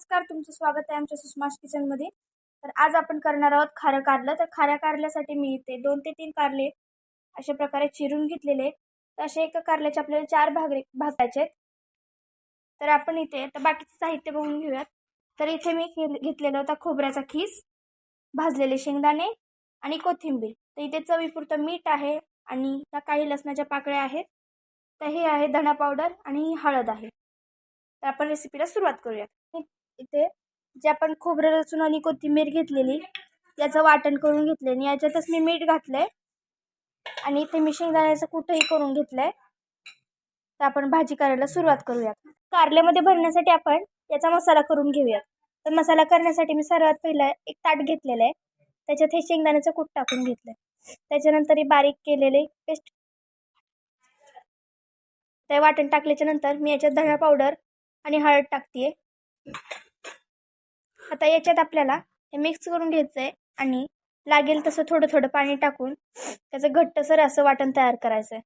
नमस्कार तुमचं स्वागत आहे आमच्या सुषमाश किचनमध्ये तर आज आपण करणार आहोत खारं कारलं. तर खाऱ्या कारल्यासाठी मी इथे दोन ते तीन कारले अशा प्रकारे चिरून घेतलेले तर असे एका कारल्याचे आपल्याला चार भाग भागायचे आहेत. तर आपण इथे तर बाकीचं साहित्य बघून घेऊयात. तर इथे मी घेतलेला होता खोबऱ्याचा खीस भाजलेले शेंगदाणे आणि कोथिंबीर. तर इथे चवीपुरतं मीठ आहे आणि त्या काही लसणाच्या पाकळ्या आहेत. तर हे आहे धणा पावडर आणि हळद आहे. तर आपण रेसिपीला सुरुवात करूयात. इथे जे आपण खोबरं लसूण आणि कोथिंबीर घेतलेली याचं वाटण करून घेतले आणि याच्यातच मी मीठ घातलं आहे आणि इथे मी शेंगदाण्याचं कुठंही करून घेतलं आहे तर आपण भाजी करायला सुरुवात करूया कारल्यामध्ये भरण्यासाठी आपण याचा मसाला करून घेऊयात. तर मसाला करण्यासाठी मी सर्वात पहिला एक ताट घेतलेलं आहे. त्याच्यात हे शेंगदाण्याचं कूट टाकून घेतलं आहे त्याच्यानंतर हे बारीक केलेले पेस्ट. ते वाटण टाकल्याच्या नंतर मी याच्यात धणा पावडर आणि हळद टाकते आता याच्यात आपल्याला हे मिक्स करून घ्यायचं आहे आणि लागेल तसं थोडं थोडं पाणी टाकून त्याचं घट्टसर असं वाटण तयार करायचं आहे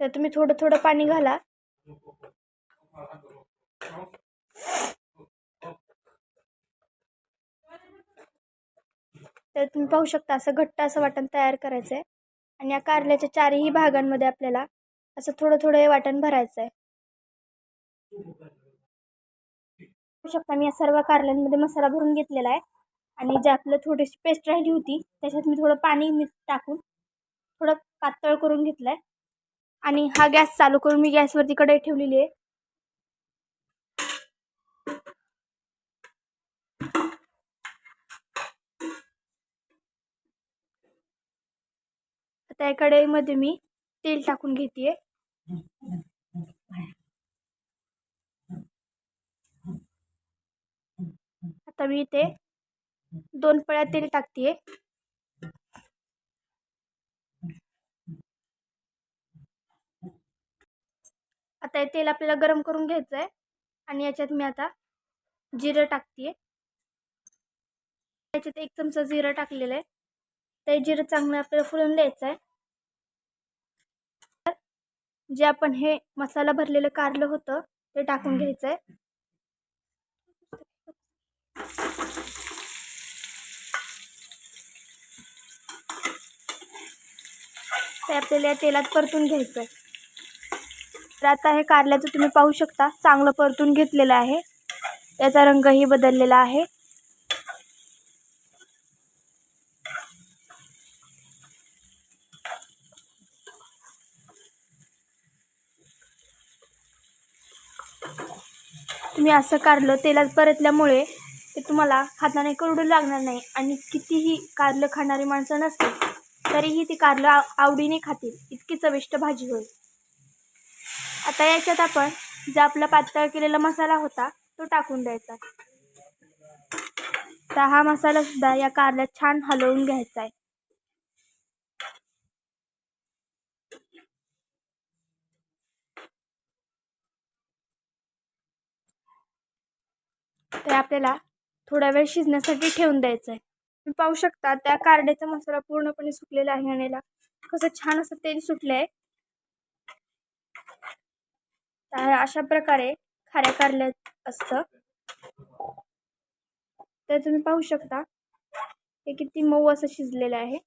तर तुम्ही थोडं थोडं पाणी घाला. तर तुम्ही पाहू शकता असं घट्ट असं वाटण तयार करायचं आहे आणि या कारल्याच्या चारही भागांमध्ये आपल्याला असं थोडं थोडं हे वाटण भरायचं आहे बघू शकता. मी या सर्व कारल्यांमध्ये मसाला भरून घेतलेला आहे. आणि जे आपलं थोडीशी पेस्ट राहिली होती त्याच्यात मी थोडं पाणी मी टाकून थोडं पातळ करून घेतलं आहे आणि हा गॅस चालू करून मी गॅसवरती कढई ठेवलेली आहे. त्या कढईमध्ये मी तेल टाकून घेते आता मी इथे दोन पळ्या तेल टाकते आता हे तेल आपल्याला गरम करून घ्यायचं आहे आणि याच्यात मी आता जिरं टाकते याच्यात एक चमचा जिरं टाकलेलं आहे. ते जिरं चांगलं आपल्याला फुलून द्यायचं आहे जे आपण हे मसाला भरलेलं कारलं होतं ते टाकून घ्यायचं आहे ते आपल्याला या तेलात परतून घ्यायचं आहे तर आता हे कारल्याचं तुम्ही पाहू शकता चांगलं परतून घेतलेलं आहे. त्याचा रंगही बदललेला आहे. तुम्ही असं कारलं तेलात परतल्यामुळे ते तुम्हाला हाताने करडू लागणार नाही आणि कितीही कारलं खाणारी माणसं नसतील तरीही ती कारलं आवडीने खातील इतकी चविष्ट भाजी होईल. आता याच्यात आपण जे आपला पातळ केलेला मसाला होता तो टाकून द्यायचा. तर हा मसाला सुद्धा या कारल्यात छान हलवून घ्यायचा आहे. तर आपल्याला थोडा वेळ शिजण्यासाठी ठेवून द्यायचं आहे तुम्ही पाहू शकता त्या कारड्याचा मसाला पूर्णपणे सुकलेला आहे आणि कसं छान असं तेल सुटलं आहे अशा प्रकारे खाऱ्या कारल्या असतं. तर तुम्ही पाहू शकता हे किती मऊ असं शिजलेलं आहे.